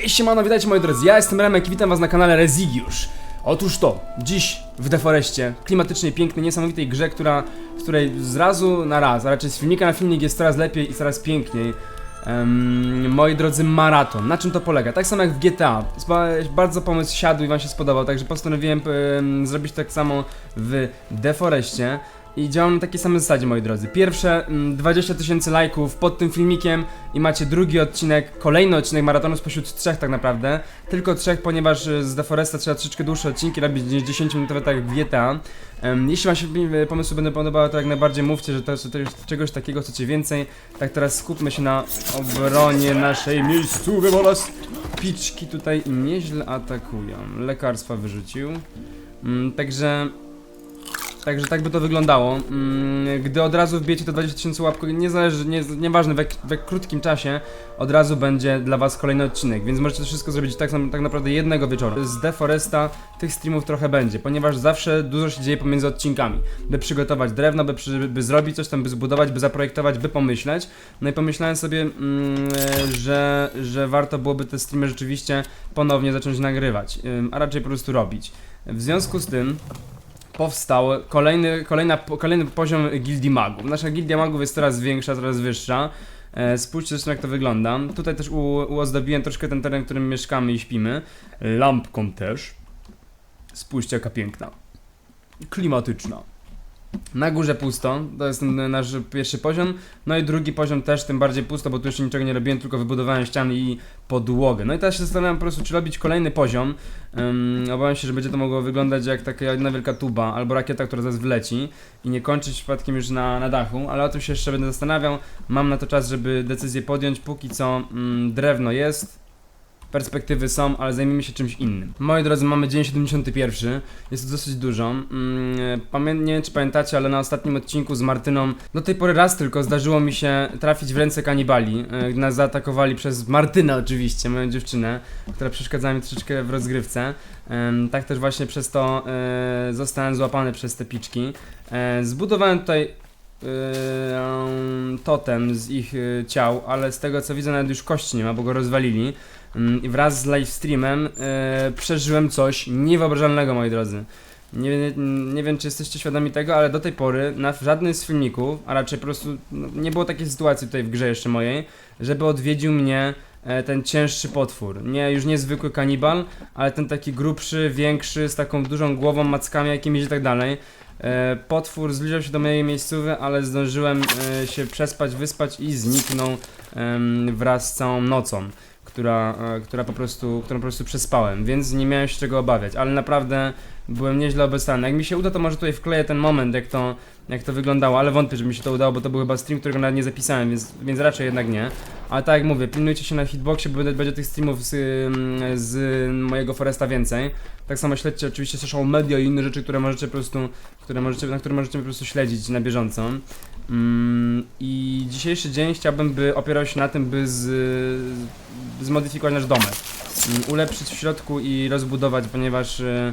Hej siemano, witajcie moi drodzy, ja jestem Remek i witam was na kanale Rezigiusz. Otóż to, dziś w Deforeście, klimatycznej, pięknej, niesamowitej grze, która, w której z razu na raz, a raczej z filmika na filmik jest coraz lepiej i coraz piękniej. Em, moi drodzy, maraton. Na czym to polega? Tak samo jak w GTA. Bardzo pomysł siadł i wam się spodobał, także postanowiłem em, zrobić tak samo w Deforeście. I działam na takiej samej zasadzie, moi drodzy. Pierwsze mm, 20 tysięcy lajków pod tym filmikiem i macie drugi odcinek, kolejny odcinek maratonu spośród trzech tak naprawdę. Tylko trzech, ponieważ e, z Deforesta trzeba troszeczkę dłuższe odcinki robić niż 10-minutowe tak jak jeśli wam się e, pomysły będą podobały, to jak najbardziej mówcie, że to to czegoś takiego chcecie więcej. Tak teraz skupmy się na obronie naszej miejscówy oraz piczki tutaj nieźle atakują. Lekarstwa wyrzucił. Mm, także Także tak by to wyglądało. Mm, Gdy od razu wbijecie te 20 tysięcy łapków, nie zależy, nie, nieważne, we, we krótkim czasie, od razu będzie dla was kolejny odcinek, więc możecie to wszystko zrobić tak, tak naprawdę jednego wieczoru. Z Deforesta tych streamów trochę będzie, ponieważ zawsze dużo się dzieje pomiędzy odcinkami. By przygotować drewno, by, przy, by zrobić coś tam, by zbudować, by zaprojektować, by pomyśleć. No i pomyślałem sobie, mm, że, że warto byłoby te streamy rzeczywiście ponownie zacząć nagrywać, a raczej po prostu robić. W związku z tym powstał kolejny, kolejna, kolejny poziom gildii magów. Nasza gildia magów jest coraz większa, coraz wyższa. E, spójrzcie zresztą jak to wygląda. Tutaj też u, uozdobiłem troszkę ten teren, w którym mieszkamy i śpimy. Lampką też. Spójrzcie jaka piękna. Klimatyczna. Na górze pusto, to jest nasz pierwszy poziom. No i drugi poziom też tym bardziej pusto, bo tu jeszcze niczego nie robiłem, tylko wybudowałem ściany i podłogę. No i teraz się zastanawiam po prostu, czy robić kolejny poziom. Um, obawiam się, że będzie to mogło wyglądać jak taka jedna wielka tuba albo rakieta, która zaraz wleci i nie kończyć przypadkiem już na, na dachu, ale o tym się jeszcze będę zastanawiał. Mam na to czas, żeby decyzję podjąć. Póki co mm, drewno jest, perspektywy są, ale zajmijmy się czymś innym. Moi drodzy, mamy dzień 71, jest to dosyć dużo. Mm, Pamię- nie wiem czy pamiętacie, ale na ostatnim odcinku z Martyną do tej pory raz tylko zdarzyło mi się trafić w ręce kanibali, e, gdy nas zaatakowali przez Martynę oczywiście, moją dziewczynę, która przeszkadzała mi troszeczkę w rozgrywce. Tak też właśnie przez to e, zostałem złapany przez te piczki. E, Zbudowałem tutaj e, totem z ich e, ciał, ale z tego co widzę nawet już kości nie ma, bo go rozwalili. Mm, wraz z livestreamem e, przeżyłem coś niewyobrażalnego, moi drodzy. Nie, nie wiem, czy jesteście świadomi tego, ale do tej pory na żadnym z filmików, a raczej po prostu no, nie było takiej sytuacji tutaj w grze jeszcze mojej, żeby odwiedził mnie e, ten cięższy potwór. Nie, już nie zwykły kanibal, ale ten taki grubszy, większy, z taką dużą głową, mackami jakimiś i tak dalej. E, potwór zbliżał się do mojej miejscowy, ale zdążyłem się przespać, wyspać i zniknął wraz z całą nocą która, e, która po prostu, którą po prostu przespałem, więc nie miałem się czego obawiać, ale naprawdę byłem nieźle obestrany. Jak mi się uda, to może tutaj wkleję ten moment, jak to, jak to wyglądało, ale wątpię, że mi się to udało, bo to był chyba stream, którego nawet nie zapisałem, więc, więc raczej jednak nie. Ale tak jak mówię, pilnujcie się na hitboxie, bo będzie, tych streamów z, ym, z mojego Foresta więcej. Tak samo śledźcie oczywiście social media i inne rzeczy, które możecie po prostu, które możecie, na które możecie po prostu śledzić na bieżąco. Mm, I dzisiejszy dzień chciałbym, by opierał się na tym, by z, zmodyfikować nasz domek. Mm, Ulepszyć w środku i rozbudować, ponieważ, e,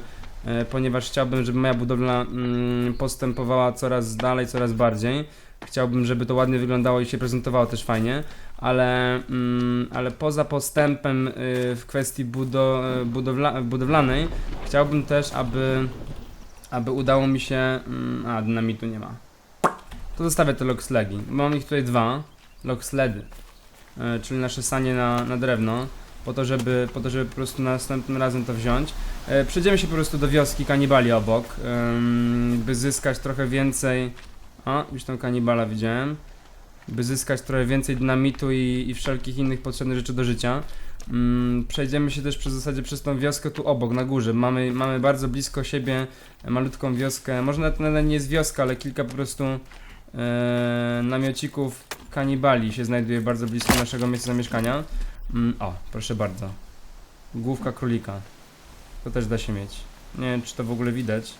ponieważ chciałbym, żeby moja budowla mm, postępowała coraz dalej, coraz bardziej. Chciałbym, żeby to ładnie wyglądało i się prezentowało też fajnie, ale, mm, ale poza postępem y, w kwestii budo, budowla, budowlanej, chciałbym też, aby, aby udało mi się. mm, A, dynamitu nie ma. To zostawię te lockslegi. Mam ich tutaj dwa. Locksledy. E, czyli nasze sanie na, na drewno. Po to, żeby, po to, żeby po prostu następnym razem to wziąć. E, przejdziemy się po prostu do wioski kanibali obok, by zyskać trochę więcej. A, już tam kanibala widziałem. By zyskać trochę więcej dynamitu i, i wszelkich innych potrzebnych rzeczy do życia. Mm, przejdziemy się też przez zasadzie przez tą wioskę tu obok, na górze. Mamy, mamy bardzo blisko siebie malutką wioskę. Może nawet, nawet nie jest wioska, ale kilka po prostu e, namiocików kanibali się znajduje bardzo blisko naszego miejsca zamieszkania. Mm, o, proszę bardzo. Główka królika. To też da się mieć. Nie wiem, czy to w ogóle widać.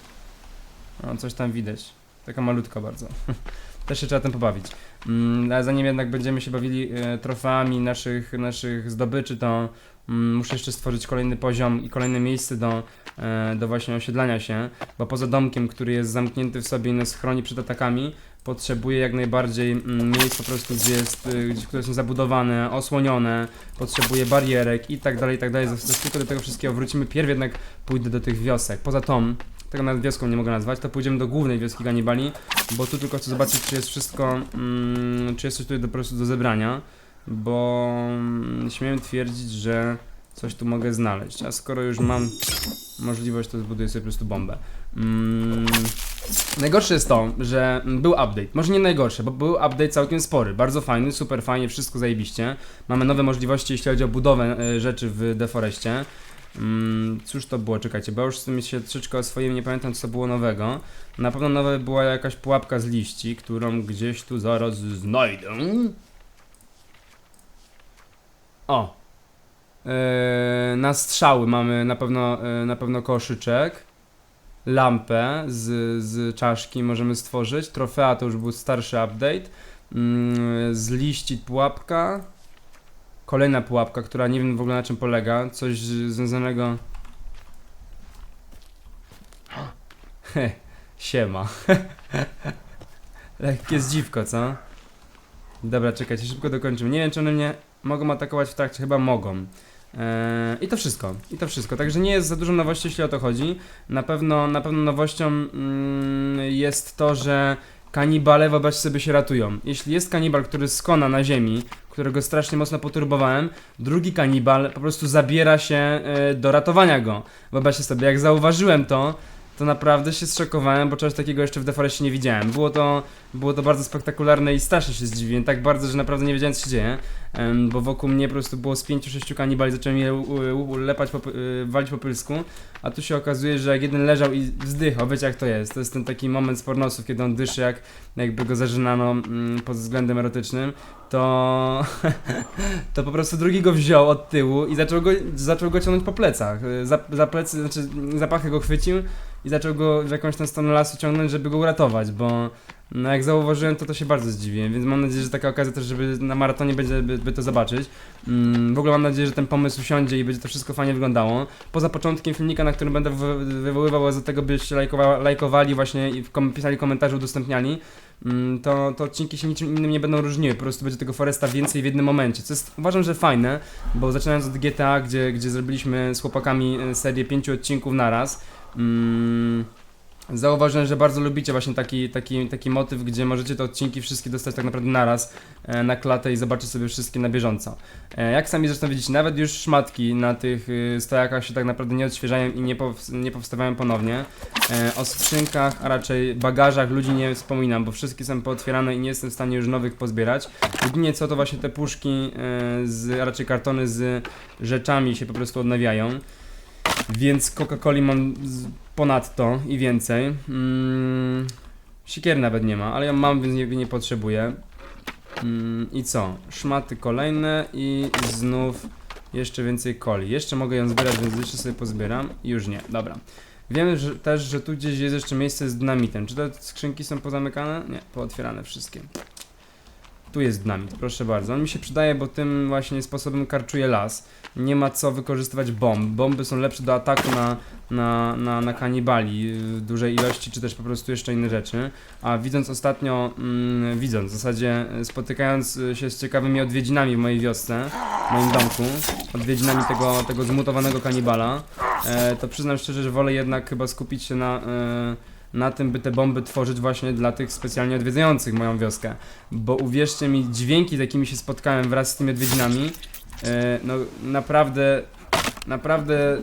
No, coś tam widać. Taka malutka bardzo. też się trzeba tym pobawić. Mm, ale zanim jednak będziemy się bawili e, trofeami naszych, naszych zdobyczy, to muszę jeszcze stworzyć kolejny poziom i kolejne miejsce do, e, do właśnie osiedlania się, bo poza domkiem, który jest zamknięty w sobie i nas chroni przed atakami, potrzebuje jak najbardziej mm, miejsc po prostu, gdzie jest, gdzie, które są zabudowane, osłonione, potrzebuje barierek i tak dalej, i tak dalej. Chwilkę do tego wszystkiego wrócimy. Pierw jednak pójdę do tych wiosek. Poza tą, tego nawet wioską nie mogę nazwać, to pójdziemy do głównej wioski Ganibali, bo tu tylko chcę zobaczyć, czy jest wszystko, mm, czy jest coś tutaj do, po prostu do zebrania, bo mm, śmiem twierdzić, że coś tu mogę znaleźć, a skoro już mam możliwość, to zbuduję sobie po prostu bombę. Mm, najgorsze jest to, że był update, może nie najgorsze, bo był update całkiem spory, bardzo fajny, super fajnie, wszystko zajebiście. Mamy nowe możliwości, jeśli chodzi o budowę e, rzeczy w Deforeście. Mm, cóż to było? Czekajcie, bo już z tym się troszeczkę oswoiłem, nie pamiętam co było nowego. Na pewno nowe była jakaś pułapka z liści, którą gdzieś tu zaraz znajdę. O! Yy, na strzały mamy na pewno, yy, na pewno koszyczek. Lampę z, z czaszki możemy stworzyć. Trofea to już był starszy update. Mm, z liści pułapka. Kolejna pułapka, która nie wiem w ogóle na czym polega. Coś związanego. Siema. Lekkie zdziwko, co? Dobra, czekajcie, szybko dokończymy. Nie wiem, czy one mnie mogą atakować w trakcie, chyba mogą. Eee, I to wszystko, i to wszystko. Także nie jest za dużo nowości, jeśli o to chodzi. Na pewno, na pewno nowością mm, jest to, że kanibale wyobraź sobie się ratują. Jeśli jest kanibal, który skona na ziemi, którego strasznie mocno poturbowałem, drugi kanibal po prostu zabiera się e, do ratowania go. Wyobraźcie sobie, jak zauważyłem to, to naprawdę się zszokowałem, bo czegoś takiego jeszcze w Deforestie nie widziałem. Było to, było to bardzo spektakularne i strasznie się zdziwiłem, tak bardzo, że naprawdę nie wiedziałem co się dzieje, em, bo wokół mnie po prostu było z 5-6 kanibali, zacząłem je lepać, po, y, walić po pylsku, a tu się okazuje, że jak jeden leżał i wzdychał, wiecie jak to jest, to jest ten taki moment z pornosów, kiedy on dyszy jak jakby go zażynano mm, pod względem erotycznym, to to po prostu drugi go wziął od tyłu i zaczął go, zaczął go ciągnąć po plecach, Y, za, za plecy, znaczy za pachę go chwycił i zaczął go w jakąś tam stronę lasu ciągnąć, żeby go uratować, bo no jak zauważyłem, to to się bardzo zdziwiłem, więc mam nadzieję, że taka okazja też, żeby na maratonie będzie, by, by to zobaczyć. Mm, w ogóle mam nadzieję, że ten pomysł siądzie i będzie to wszystko fajnie wyglądało. Poza początkiem filmika, na którym będę wy- wywoływał do tego, byście lajkowa- lajkowali właśnie i kom- pisali komentarze, udostępniali, mm, to, to odcinki się niczym innym nie będą różniły, po prostu będzie tego Foresta więcej w jednym momencie, co jest uważam, że fajne, bo zaczynając od GTA, gdzie, gdzie zrobiliśmy z chłopakami e, serię pięciu odcinków naraz, mm, Zauważyłem, że bardzo lubicie właśnie taki, taki, taki motyw, gdzie możecie te odcinki wszystkie dostać tak naprawdę naraz e, na klatę i zobaczyć sobie wszystkie na bieżąco. E, jak sami zresztą widzicie, nawet już szmatki na tych y, stojakach się tak naprawdę nie odświeżają i nie, pow, nie powstawają ponownie. E, o skrzynkach, a raczej bagażach ludzi nie wspominam, bo wszystkie są pootwierane i nie jestem w stanie już nowych pozbierać. Jedynie co to właśnie te puszki, e, z, a raczej kartony z rzeczami się po prostu odnawiają. Więc Coca-Coli mam ponadto i więcej. Mm, siekiery nawet nie ma, ale ja mam, więc nie, nie potrzebuję. Mm, I co? Szmaty kolejne i znów jeszcze więcej coli. Jeszcze mogę ją zbierać, więc jeszcze sobie pozbieram. Już nie, dobra. Wiemy że, też, że tu gdzieś jest jeszcze miejsce z dynamitem. Czy te skrzynki są pozamykane? Nie, pootwierane wszystkie. Tu jest dynamit, proszę bardzo. On mi się przydaje, bo tym właśnie sposobem karczuje las. Nie ma co wykorzystywać bomb. Bomby są lepsze do ataku na, na, na, na kanibali w dużej ilości, czy też po prostu jeszcze inne rzeczy. A widząc ostatnio, mm, widząc w zasadzie, e, spotykając e, się z ciekawymi odwiedzinami w mojej wiosce, w moim domku, odwiedzinami tego, tego zmutowanego kanibala, e, to przyznam szczerze, że wolę jednak chyba skupić się na, e, na tym, by te bomby tworzyć właśnie dla tych specjalnie odwiedzających moją wioskę. Bo uwierzcie mi, dźwięki, z jakimi się spotkałem wraz z tymi odwiedzinami, e, no naprawdę, naprawdę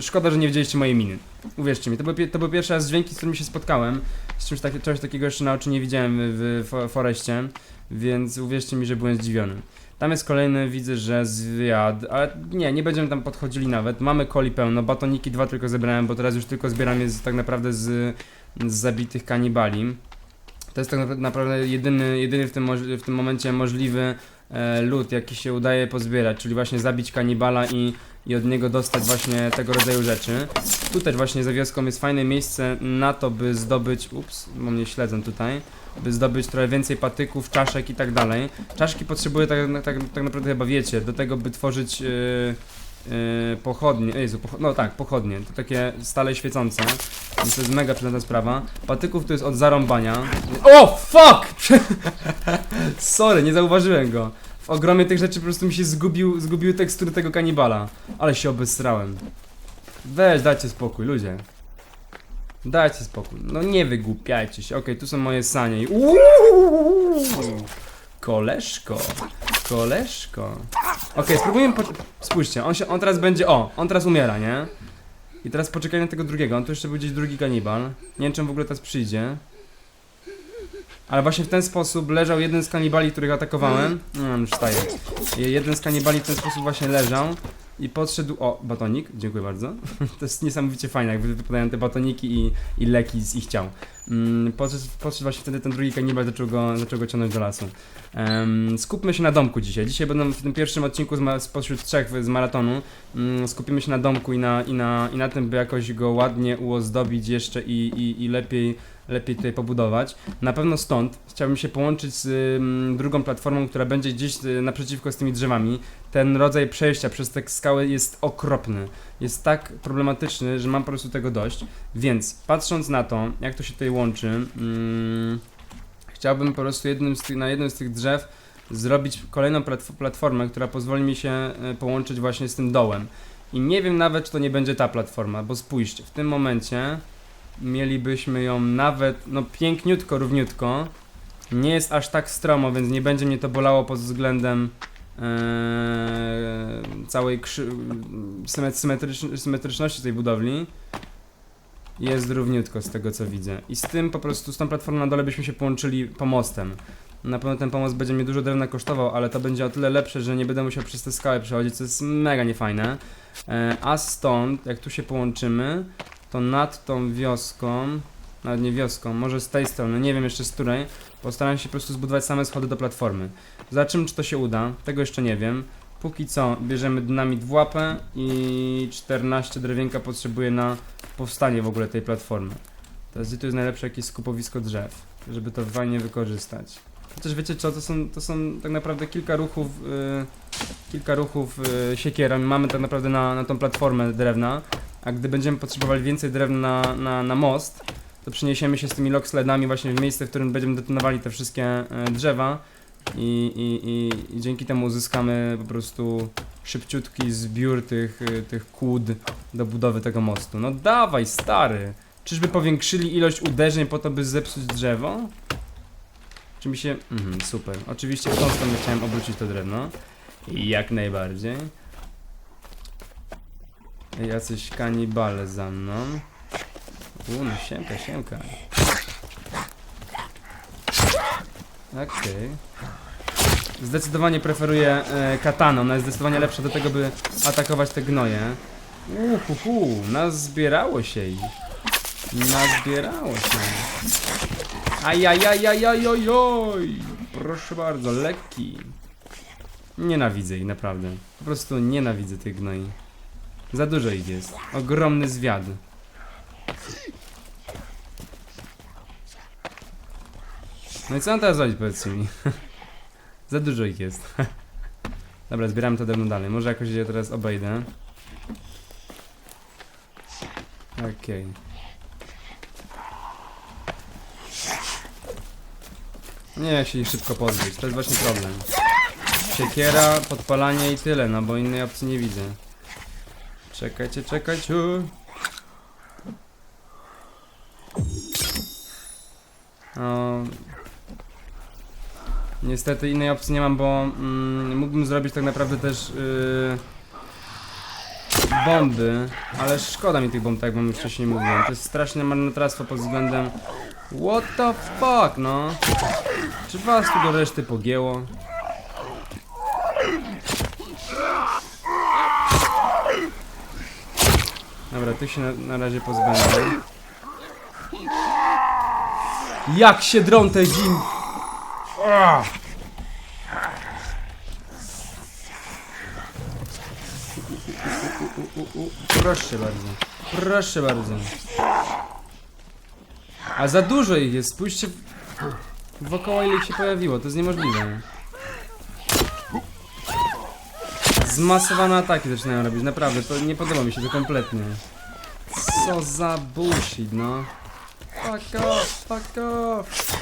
szkoda, że nie widzieliście mojej miny. Uwierzcie mi, to był, to był pierwszy raz dźwięki, z którymi się spotkałem. Z czymś tak, czegoś takiego jeszcze na oczy nie widziałem w, w fo- Foreście, więc uwierzcie mi, że byłem zdziwiony. Tam jest kolejny, widzę, że zwiad, ale nie, nie będziemy tam podchodzili nawet. Mamy coli pełno, batoniki dwa tylko zebrałem, bo teraz już tylko zbieram je z, tak naprawdę z, z zabitych kanibali. To jest tak napra- naprawdę jedyny, jedyny w, tym w tym momencie możliwy e, lód, jaki się udaje pozbierać, czyli właśnie zabić kanibala i, i od niego dostać właśnie tego rodzaju rzeczy. Tu też właśnie za wioską jest fajne miejsce na to, by zdobyć, ups, bo mnie śledzą tutaj, by zdobyć trochę więcej patyków, czaszek i tak dalej. Czaszki potrzebuję tak, tak, tak naprawdę chyba wiecie, do tego by tworzyć yy, yy, pochodnie, Jezu, pocho no tak, pochodnie, to takie stale świecące, więc to jest mega przydatna sprawa. Patyków to jest od zarąbania. O, fuck! Sorry, nie zauważyłem go. W ogromie tych rzeczy po prostu mi się zgubił, zgubiły tekstury tego kanibala. Ale się obesrałem. Weź, dajcie spokój, ludzie. Dajcie spokój. No nie wygłupiajcie się. Okej, tu są moje sanie. i- Uuu! Koleżko. Koleżko. Okej, spróbujmy po... Spójrzcie, on się, on teraz będzie... O, on teraz umiera, nie? I teraz poczekaj na tego drugiego. On tu jeszcze był gdzieś drugi kanibal. Nie wiem, czy w ogóle teraz przyjdzie. Ale właśnie w ten sposób leżał jeden z kanibali, których atakowałem. No, już wstaje. I Jeden z kanibali w ten sposób właśnie leżał. I podszedł. O, batonik, dziękuję bardzo. To jest niesamowicie fajne, jak wy- wypadają te batoniki i, i leki z ich ciał. Mm, podszedł, podszedł właśnie wtedy ten drugi kanibal, zaczął go, zaczął go ciągnąć do lasu. Em, skupmy się na domku dzisiaj. Dzisiaj będą w tym pierwszym odcinku z spośród trzech z maratonu. Mm, skupimy się na domku i na, i, na, i na tym, by jakoś go ładnie uozdobić jeszcze i, i, i lepiej, lepiej tutaj pobudować. Na pewno stąd chciałbym się połączyć z drugą platformą, która będzie gdzieś y, naprzeciwko z tymi drzewami. Ten rodzaj przejścia przez te skały jest okropny. Jest tak problematyczny, że mam po prostu tego dość. Więc patrząc na to, jak to się tutaj łączy, chciałbym po prostu jednym tych, na jednym z tych drzew zrobić kolejną platf- platformę, która pozwoli mi się e, połączyć właśnie z tym dołem. I nie wiem nawet, czy to nie będzie ta platforma, bo spójrzcie, w tym momencie mielibyśmy ją nawet, no piękniutko, równiutko. Nie jest aż tak stromo, więc nie będzie mnie to bolało pod względem e, całej symetrycz- symetryczności tej budowli. Jest równiutko z tego co widzę. I z tym po prostu, z tą platformą na dole byśmy się połączyli pomostem. Na pewno ten pomost będzie mnie dużo drewna kosztował, ale to będzie o tyle lepsze, że nie będę musiał przez te skały przechodzić, co jest mega niefajne. E, a stąd, jak tu się połączymy, to nad tą wioską, nawet nie wioską, może z tej strony, nie wiem jeszcze z której, postaram się po prostu zbudować same schody do platformy. Zobaczymy, czy to się uda, tego jeszcze nie wiem. Póki co bierzemy dynamit w łapę i 14 drewienka potrzebuję na powstanie w ogóle tej platformy. Teraz gdzie tu jest najlepsze jakieś skupowisko drzew, żeby to fajnie wykorzystać. Chociaż wiecie co, to są, to są tak naprawdę kilka ruchów, yy, kilka ruchów yy, siekierą. Mamy tak naprawdę na, na tą platformę drewna, a gdy będziemy potrzebowali więcej drewna na, na, na most, to przeniesiemy się z tymi locksledami właśnie w miejsce, w którym będziemy detonowali te wszystkie e, drzewa i, i, i, i dzięki temu uzyskamy po prostu szybciutki zbiór tych, y, tych kłód do budowy tego mostu. No dawaj, stary! Czyżby powiększyli ilość uderzeń po to, by zepsuć drzewo? Czy mi się... Mhm, super. Oczywiście w tą stronę chciałem obrócić to drewno. Jak najbardziej. Jacyś kanibale za mną. U, no siemka, siemka. Okej. Zdecydowanie preferuję e, katanę, ona jest zdecydowanie lepsza do tego, by atakować te gnoje. Uhuhu, nazbierało się ich. Nazbierało się. Ajajajajajojoj! Proszę bardzo, lekki. Nienawidzę ich, naprawdę. Po prostu nienawidzę tych gnoi. Za dużo ich jest. Ogromny zwiad. No i co mam teraz zrobić, powiedzcie mi? Za dużo ich jest. Dobra, zbieramy to drewno dalej. Może jakoś je teraz obejdę. Okej. Nie jak się ich szybko pozbyć, to jest właśnie problem. Siekiera, podpalanie i tyle, no bo innej opcji nie widzę. Czekajcie, czekajcie. O, niestety innej opcji nie mam, bo mm, mógłbym zrobić tak naprawdę też yy, bomby, ale szkoda mi tych bomb, tak jak wam wcześniej mówiłem. To jest straszne marnotrawstwo pod względem What the fuck, no? Czy was tu do reszty pogięło? Dobra, tych się na, na razie pozbędę. Jak się drą te u. Proszę bardzo. Proszę bardzo. A za dużo ich jest, spójrzcie wokoło ile ich się pojawiło, to jest niemożliwe. Zmasowane ataki zaczynają robić, naprawdę, to nie podoba mi się to kompletnie. Co za bullshit, no. Fuck off, fuck off.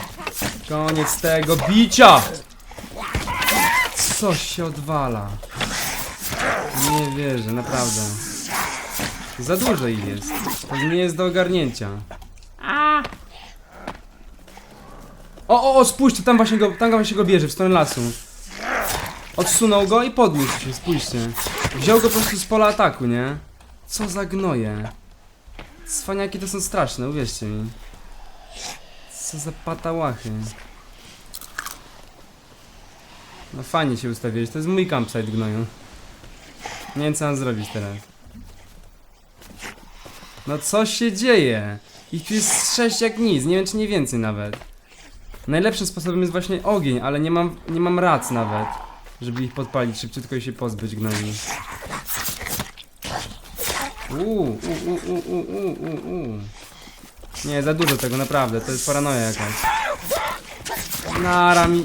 Koniec tego bicia! Co się odwala? Nie wierzę, naprawdę. Za dużo ich jest. To nie jest do ogarnięcia. O, o, o, spójrzcie, tam właśnie go, tam właśnie go bierze, w stronę lasu. Odsunął go i podniósł się, spójrzcie. Wziął go po prostu z pola ataku, nie? Co za gnoje. Cwaniaki to są straszne, uwierzcie mi. Co za patałachy. No fajnie się ustawiłeś, to jest mój campsite gnoju. Nie wiem co mam zrobić teraz. No co się dzieje? Ich tu jest sześć jak nic, nie wiem czy nie więcej nawet. Najlepszym sposobem jest właśnie ogień, ale nie mam, nie mam rac nawet, żeby ich podpalić szybciutko i się pozbyć gnoi. Uuu, uuu, uuu, uuu, uuu. Nie, za dużo tego, naprawdę, to jest paranoja jakaś. Nara mi...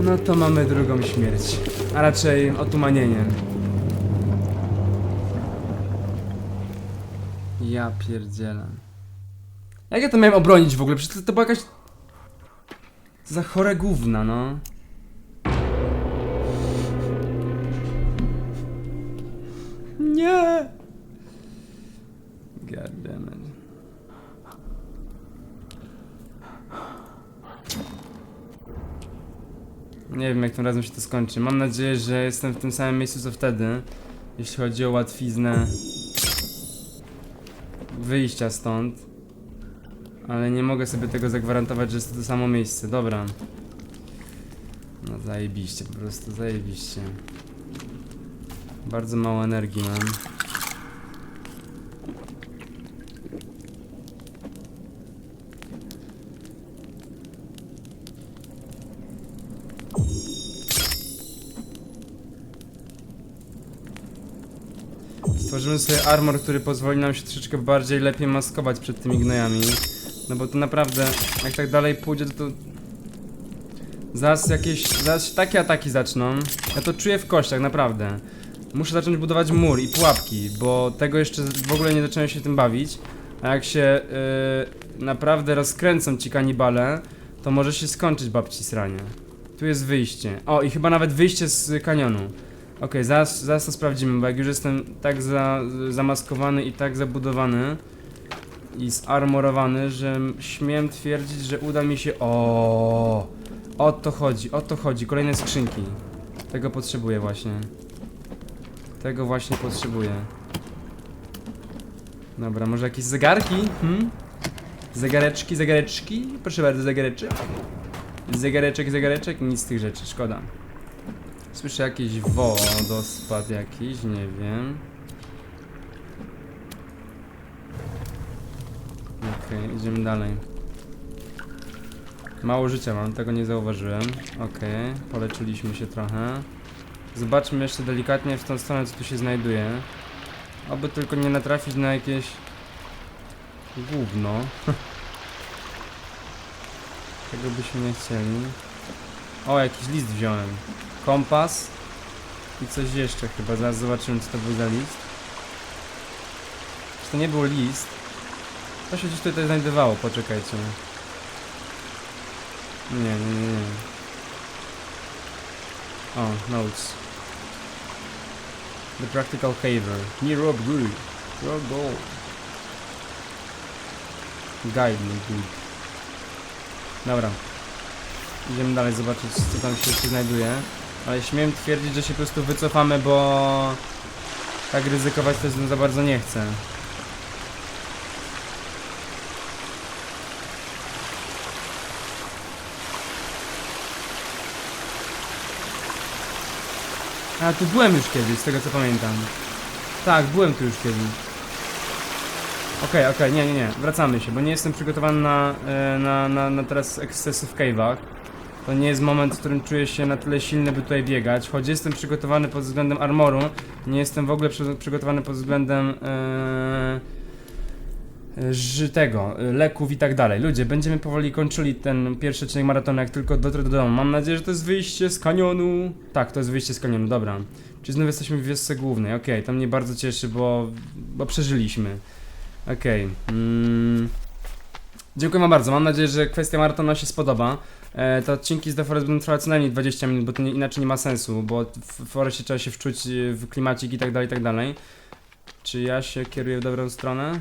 No to mamy drugą śmierć. A raczej otumanienie. Ja pierdzielę. Jak ja to miałem obronić w ogóle? Przecież to, to była jakaś... Za chore gówna, no. Nie! God. Nie wiem jak tym razem się to skończy. Mam nadzieję, że jestem w tym samym miejscu co wtedy. Jeśli chodzi o łatwiznę wyjścia stąd. Ale nie mogę sobie tego zagwarantować, że jest to samo miejsce. Dobra. No zajebiście, po prostu zajebiście. Bardzo mało energii mam. Stworzymy sobie armor, który pozwoli nam się troszeczkę bardziej lepiej maskować przed tymi gnojami. No bo to naprawdę, jak tak dalej pójdzie, to. Zaraz jakieś, zaraz takie ataki zaczną. Ja to czuję w kościach, naprawdę. Muszę zacząć budować mur i pułapki, bo tego jeszcze w ogóle nie zacząłem się tym bawić. A jak się yy, naprawdę rozkręcą ci kanibale, to może się skończyć babci sranie. Tu jest wyjście. O, i chyba nawet wyjście z kanionu. Okej, zaraz, zaraz to sprawdzimy, bo jak już jestem tak za, zamaskowany i tak zabudowany i zarmorowany, że śmiem twierdzić, że uda mi się... O, o to chodzi, o to chodzi. Kolejne skrzynki. Tego potrzebuję właśnie. Tego właśnie potrzebuję. Dobra, może jakieś zegarki? Hmm? Zegareczki, zegareczki? Proszę bardzo, zegareczek. Zegareczek, zegareczek? Nic z tych rzeczy, szkoda. Słyszę jakiś wodospad jakiś, nie wiem. Okej, idziemy dalej. Mało życia mam, tego nie zauważyłem. Okej, poleczyliśmy się trochę. Zobaczmy jeszcze delikatnie w tą stronę, co tu się znajduje. Oby tylko nie natrafić na jakieś... Gówno. Tego byśmy nie chcieli. O, jakiś list wziąłem. Kompas. I coś jeszcze chyba. Zaraz zobaczymy, co to był za list. Czy to nie był list? To się gdzieś tutaj znajdowało, poczekajcie. Nie, nie, nie, nie. O, notes. The Practical Caver. Nero Good. Rob Gold. Guide me. Dobra. Idziemy dalej zobaczyć, co tam się znajduje. Ale śmiem twierdzić, że się po prostu wycofamy, bo tak ryzykować też za bardzo nie chcę. A tu byłem już kiedyś, z tego co pamiętam. Tak, byłem tu już kiedyś. Okej, okej, nie, nie, nie, wracamy się, bo nie jestem przygotowany na, e, na, na, na teraz ekscesy w cave'ach. To nie jest moment, w którym czuję się na tyle silny, by tutaj biegać. Choć jestem przygotowany pod względem armoru, nie jestem w ogóle przy, przygotowany pod względem e, y, ży tego, y, leków i tak dalej. Ludzie, będziemy powoli kończyli ten pierwszy odcinek maratonu, jak tylko dotrę do domu. Mam nadzieję, że to jest wyjście z kanionu. Tak, to jest wyjście z kanionu, dobra. Czyli znów jesteśmy w wiosce głównej, okej, to mnie bardzo cieszy, bo, bo przeżyliśmy. Okej. Mm. Dziękuję bardzo, mam nadzieję, że kwestia maratonu wam się spodoba. E, te odcinki z The Forest będą trwały co najmniej 20 minut, bo to nie, inaczej nie ma sensu, bo w Forestie trzeba się wczuć y, w klimacik i tak dalej, i tak dalej. Czy ja się kieruję w dobrą stronę?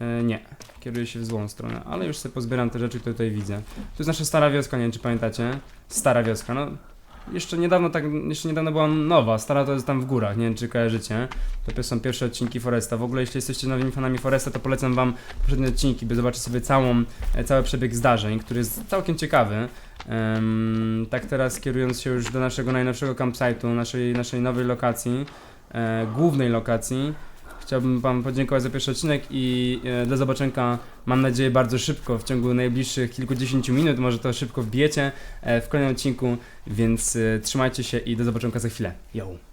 E, nie, kieruję się w złą stronę, ale już sobie pozbieram te rzeczy, które tutaj widzę. To jest nasza stara wioska, nie wiem czy pamiętacie. Stara wioska, no jeszcze niedawno tak, jeszcze niedawno była nowa, stara to jest tam w górach, nie wiem czy kojarzycie. To są pierwsze odcinki Foresta. W ogóle jeśli jesteście nowymi fanami Foresta, to polecam wam poprzednie odcinki, by zobaczyć sobie całą, e, cały przebieg zdarzeń, który jest całkiem ciekawy. Em, tak teraz kierując się już do naszego najnowszego campsite'u, naszej, naszej nowej lokacji, e, głównej lokacji, chciałbym wam podziękować za pierwszy odcinek i e, do zobaczenia, mam nadzieję, bardzo szybko, w ciągu najbliższych kilkudziesięciu minut, może to szybko wbijecie e, w kolejnym odcinku, więc e, trzymajcie się i do zobaczenia za chwilę. Yo!